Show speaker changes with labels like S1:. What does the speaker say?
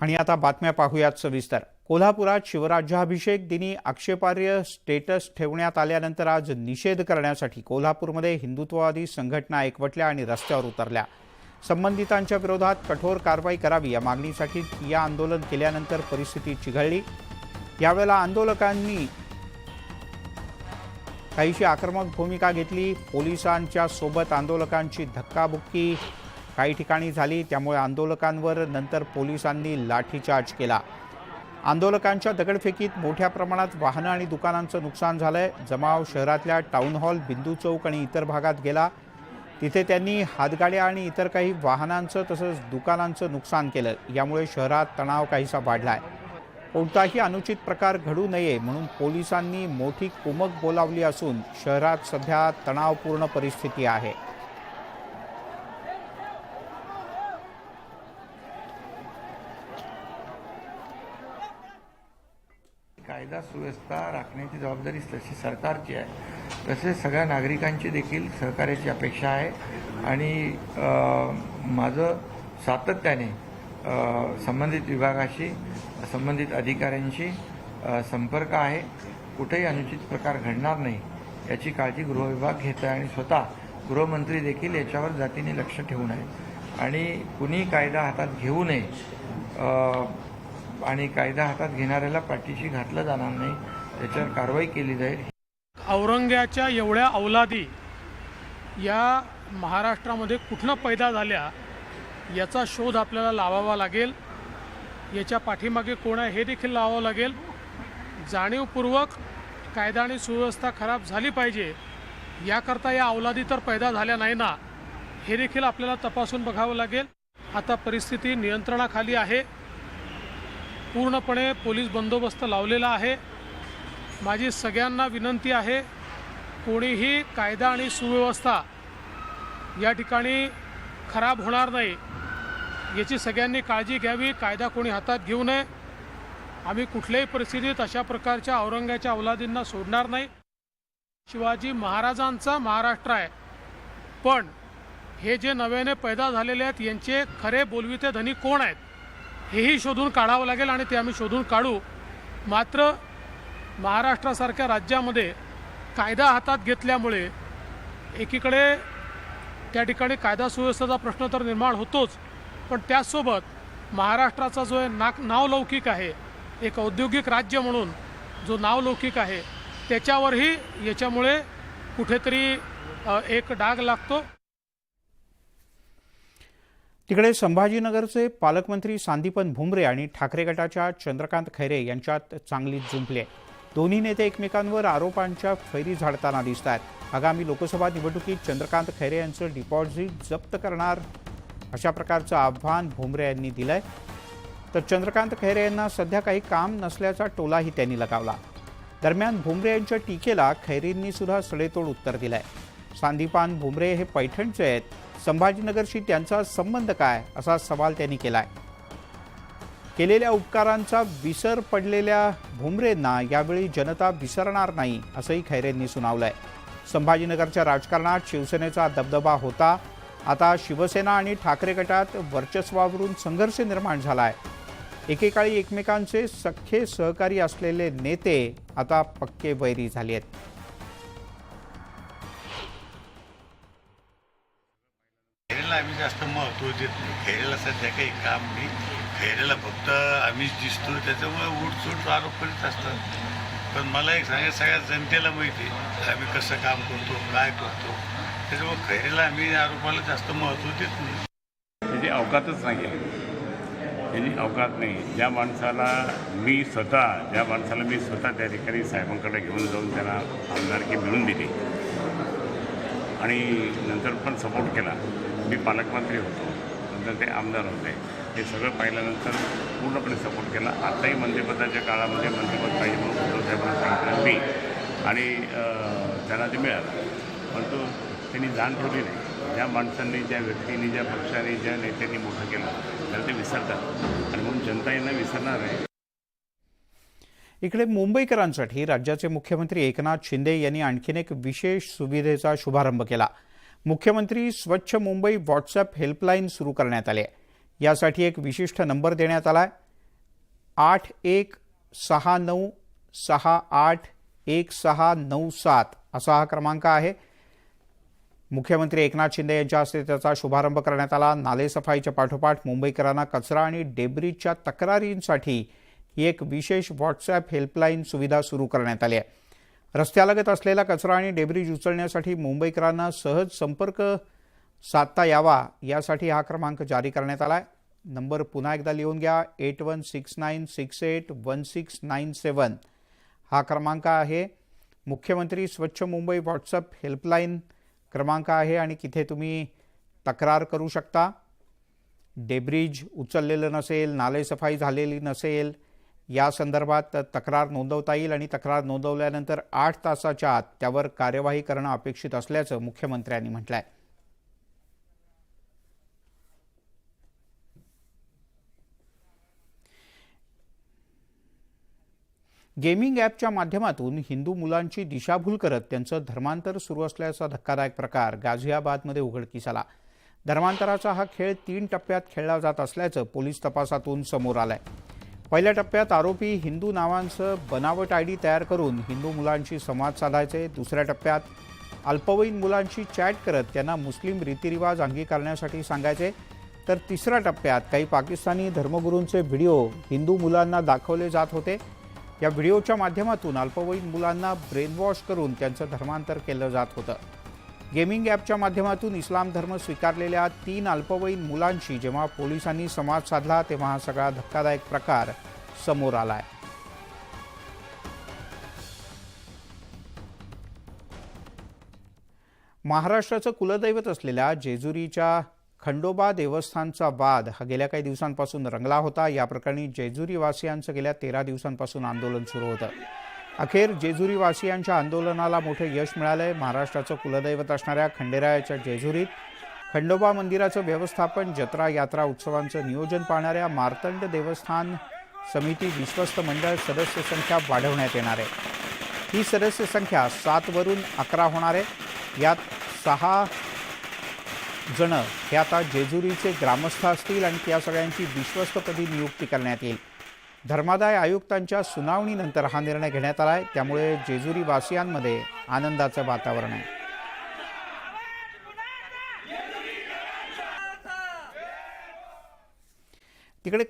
S1: आणि आता बातम्या पाहूयात सविस्तर. कोल्हापुरात शिवराज्याभिषेक दिनी आक्षेपार्ह स्टेटस ठेवण्यात आल्यानंतर आज निषेध करण्यासाठी कोल्हापूरमध्ये हिंदुत्ववादी संघटना एकवटल्या आणि रस्त्यावर उतरल्या. संबंधितांच्या विरोधात कठोर कारवाई करावी या मागणीसाठी ठिय्या आंदोलन केल्यानंतर परिस्थिती चिघळली. यावेळेला आंदोलकांनी काहीशी आक्रमक भूमिका घेतली. पोलिसांच्या सोबत आंदोलकांची धक्काबुक्की काही ठिकाणी झाली त्यामुळे आंदोलकांवर नंतर पोलिसांनी लाठीचार्ज केला. आंदोलकांच्या दगडफेकीत मोठ्या प्रमाणात वाहनं आणि दुकानांचं नुकसान झालंय. जमाव शहरातल्या टाउन हॉल बिंदू चौक आणि इतर भागात गेला. तिथे त्यांनी हातगाड्या आणि इतर काही वाहनांचं तसंच दुकानांचं नुकसान केलं. यामुळे शहरात तणाव काहीसा वाढलाय. कोणताही अनुचित प्रकार घडू नये म्हणून पोलिसांनी मोठी कुमक बोलावली असून शहरात सध्या तणावपूर्ण परिस्थिती आहे.
S2: कायदा सुव्यवस्था राखण्याची जबाबदारी तशी सरकारची आहे. तसेच सगळ्या नागरिकांची देखील सहकार्याची अपेक्षा आहे. आणि माझं सातत्याने संबंधित विभागाशी संबंधित अधिकाऱ्यांशी संपर्क आहे. कुठेही अनुचित प्रकार घडणार नाही याची काळजी गृहविभाग घेत आहे आणि स्वतः गृहमंत्री देखील याच्यावर जातीने लक्ष ठेवून आहे. आणि कुणी कायदा हातात घेऊ नये आणि कायदा हातात घेणाऱ्याला पाठीशी घातलं जाणार नाही. त्याच्यावर कारवाई केली जाईल.
S3: औरंग्याच्या एवढ्या अवलादी या महाराष्ट्रामध्ये कुठनं पैदा झाल्या याचा शोध आपल्याला लावावा लागेल. याच्या पाठीमागे कोण आहे हे देखील लावावं लागेल. जाणीवपूर्वक कायदा आणि सुव्यवस्था खराब झाली पाहिजे. याकरता या अवलादी तर पैदा झाल्या नाही ना हे देखील आपल्याला तपासून बघावं लागेल. आता परिस्थिती नियंत्रणाखाली आहे. पूर्णपणे पोलीस बंदोबस्त लावलेला आहे. माझी सगळ्यांना विनंती आहे कोणीही कायदा आणि सुव्यवस्था या ठिकाणी खराब होणार नाही. याची सगळ्यांनी काळजी घ्यावी कायदा कोणी हातात घेऊ नये. आम्ही कुठल्याही परिस्थितीत अशा प्रकारच्या औरंगाच्या अवलादींना सोडणार नाही. शिवाजी महाराजांचा महाराष्ट्र आहे. पण हे जे नव्याने पैदा झालेले आहेत यांचे खरे बोलविते धनी कोण आहेत? हेही शोधून काढावं लागेल आणि ते आम्ही शोधून काढू. मात्र महाराष्ट्रासारख्या राज्यामध्ये कायदा हातात घेतल्यामुळे एकीकडे त्या ठिकाणी कायदा सुव्यवस्थेचा प्रश्न तर निर्माण होतोच पण त्याचसोबत महाराष्ट्राचा जो आहे नाक नावलौकिक आहे एक औद्योगिक राज्य म्हणून जो नावलौकिक आहे त्याच्यावरही याच्यामुळे कुठेतरी एक डाग लागतो.
S1: तिकडे संभाजीनगरचे पालकमंत्री सांदीपन भुमरे आणि ठाकरे गटाच्या चंद्रकांत खैरे यांच्यात चांगलीच जुंपली आहे. दोन्ही नेते एकमेकांवर आरोपांच्या फैरी झाडताना दिसत आहेत. आगामी लोकसभा निवडणुकीत चंद्रकांत खैरे यांचं डिपॉझिट जप्त करणार अशा प्रकारचं आव्हान भुमरे यांनी दिलंय. तर चंद्रकांत खैरे यांना सध्या काही काम नसल्याचा टोलाही त्यांनी लगावला. दरम्यान भुमरे यांच्या टीकेला खैरेंनी सुद्धा सडेतोड उत्तर दिलंय. सांदीपान भुमरे हे पैठणचे आहेत. संभाजीनगरशी त्यांचा संबंध काय? असा सवाल त्यांनी केलाय. केलेल्या उपकारांचा विसर पडलेल्या भुमरेंना यावेळी जनता विसरणार नाही असंही खैरेंनी सुनावलंय. संभाजीनगरच्या राजकारणात शिवसेनेचा दबदबा होता. आता शिवसेना आणि ठाकरे गटात वर्चस्वावरून संघर्ष निर्माण झालाय. एकेकाळी एकमेकांचे सख्खे सहकारी असलेले नेते आता पक्के वैरी झाले आहेत
S4: खैरेला आम्ही जास्त महत्त्व देत नाही. खैरेला सध्या काही काम नाही. खैरेला फक्त आम्हीच दिसतो त्याच्यामुळे उठसूट आरोप करीत असतात. पण मला एक सांगा सगळ्या जनतेला माहिती आहे आम्ही कसं काम करतो काय करतो. त्याच्यामुळे खैरेला आम्ही आरोपाला जास्त महत्त्व देत नाही.
S5: त्याची अवकातच नाही आहे. त्याची अवकात नाही ज्या माणसाला मी स्वतः ज्या माणसाला मी स्वतः त्या ठिकाणी साहेबांकडे घेऊन जाऊन त्यांना आमदारकी मिळून दिली आणि नंतर पण सपोर्ट केला मी पालकमंत्री होतो नंतर ते आमदार होते. हे सगळं पाहिल्यानंतर पूर्णपणे सपोर्ट केला. आत्ताही मंत्रिपदाच्या काळामध्ये मंत्रिपद पाहिजे म्हणून उद्धव साहेबांना सांगितलं मी. आणि त्यांना ते मिळालं. परंतु त्यांनी जाण ठेवली नाही. ज्या माणसांनी ज्या व्यक्तींनी ज्या पक्षाने ज्या नेत्यांनी मोठं केलं त्याला ते विसरतात. आणि म्हणून जनता यांना विसरणार आहे.
S1: इकडे मुंबईकरांसाठी राज्याचे मुख्यमंत्री एकनाथ शिंदे यांनी आणखीन एक विशेष सुविधेचा शुभारंभ केला. मुख्यमंत्री स्वच्छ मुंबई व्हॉट्सअप हेल्पलाईन सुरू करण्यात आली. आहे यासाठी एक विशिष्ट नंबर देण्यात आला आहे आठ एक सहा नऊ सहा आठ एक सहा नऊ सात असा हा क्रमांक आहे. मुख्यमंत्री एकनाथ शिंदे यांच्या हस्ते त्याचा शुभारंभ करण्यात आला. नालेसफाईच्या पाठोपाठ मुंबईकरांना कचरा आणि डेब्रीजच्या तक्रारींसाठी ही एक विशेष व्हॉट्सॲप हेल्पलाईन सुविधा सुरू करण्यात आली आहे. रस्त्यालगत असलेला कचरा आणि डेब्रीज उचलण्यासाठी मुंबईकरांना सहज संपर्क साधता यावा यासाठी हा क्रमांक जारी करण्यात आला आहे नंबर पुन्हा एकदा लिहून घ्या. Eight one six nine six eight one six nine seven. हा क्रमांक आहे. मुख्यमंत्री स्वच्छ मुंबई व्हॉट्सअप हेल्पलाईन क्रमांक आहे आणि तिथे तुम्ही तक्रार करू शकता. डेब्रिज उचललेलं नसेल नालेसफाई झालेली नसेल या संदर्भात तक्रार नोंदवता येईल आणि तक्रार नोंदवल्यानंतर आठ तासाच्या आत त्यावर कार्यवाही करणं अपेक्षित असल्याचं मुख्यमंत्र्यांनी म्हटलं आहे गेमिंग ॲपच्या माध्यमातून हिंदू मुलांची दिशाभूल करत त्यांचं धर्मांतर सुरू असल्याचा धक्कादायक प्रकार गाझियाबादमध्ये उघडकीस आला. धर्मांतराचा हा खेळ तीन टप्प्यात खेळला जात असल्याचं पोलीस तपासातून समोर आलंय. पहिल्या टप्प्यात आरोपी हिंदू नावांचं बनावट आय डी तयार करून हिंदू मुलांशी संवाद साधायचे. दुसऱ्या टप्प्यात अल्पवयीन मुलांशी चॅट करत त्यांना मुस्लिम रीतिरिवाज अंगीकारण्यासाठी सांगायचे. तर तिसऱ्या टप्प्यात काही पाकिस्तानी धर्मगुरूंचे व्हिडिओ हिंदू मुलांना दाखवले जात होते. या व्हिडिओच्या माध्यमातून अल्पवयीन मुलांना ब्रेनवॉश करून त्यांचं धर्मांतर केलं जात होतं. गेमिंग ॲपच्या माध्यमातून इस्लाम धर्म स्वीकारलेल्या तीन अल्पवयीन मुलांशी जेव्हा पोलिसांनी संवाद साधला तेव्हा हा सगळा धक्कादायक प्रकार समोर आला आहे महाराष्ट्राचं कुलदैवत असलेल्या जेजुरीच्या खंडोबा देवस्थानचा वाद हा गेल्या काही दिवसांपासून रंगला होता. या प्रकरणी जेजुरीवासियांचं गेल्या तेरा दिवसांपासून आंदोलन सुरू होतं. अखेर जेजुरीवासियांच्या आंदोलनाला मोठे यश मिळालंय. महाराष्ट्राचं कुलदैवत असणाऱ्या खंडेरायाच्या जेजुरीत खंडोबा मंदिराचं व्यवस्थापन जत्रा यात्रा उत्सवांचं नियोजन पाहणाऱ्या मार्तंड देवस्थान समिती विश्वस्त मंडळ सदस्य संख्या वाढवण्यात येणार आहे. ही सदस्य संख्या सातवरून अकरा होणार आहे. यात सहा जण हे आता जेजुरीचे ग्रामस्थ असतील आणि त्या सगळ्यांची विश्वस्तपदी नियुक्ती करण्यात येईल. धर्मादाय आयुक्तांच्या सुनावणीनंतर हा निर्णय घेण्यात आला आहे त्यामुळे जेजुरी वासियांमध्ये आनंदाचं वातावरण आहे. तिकडे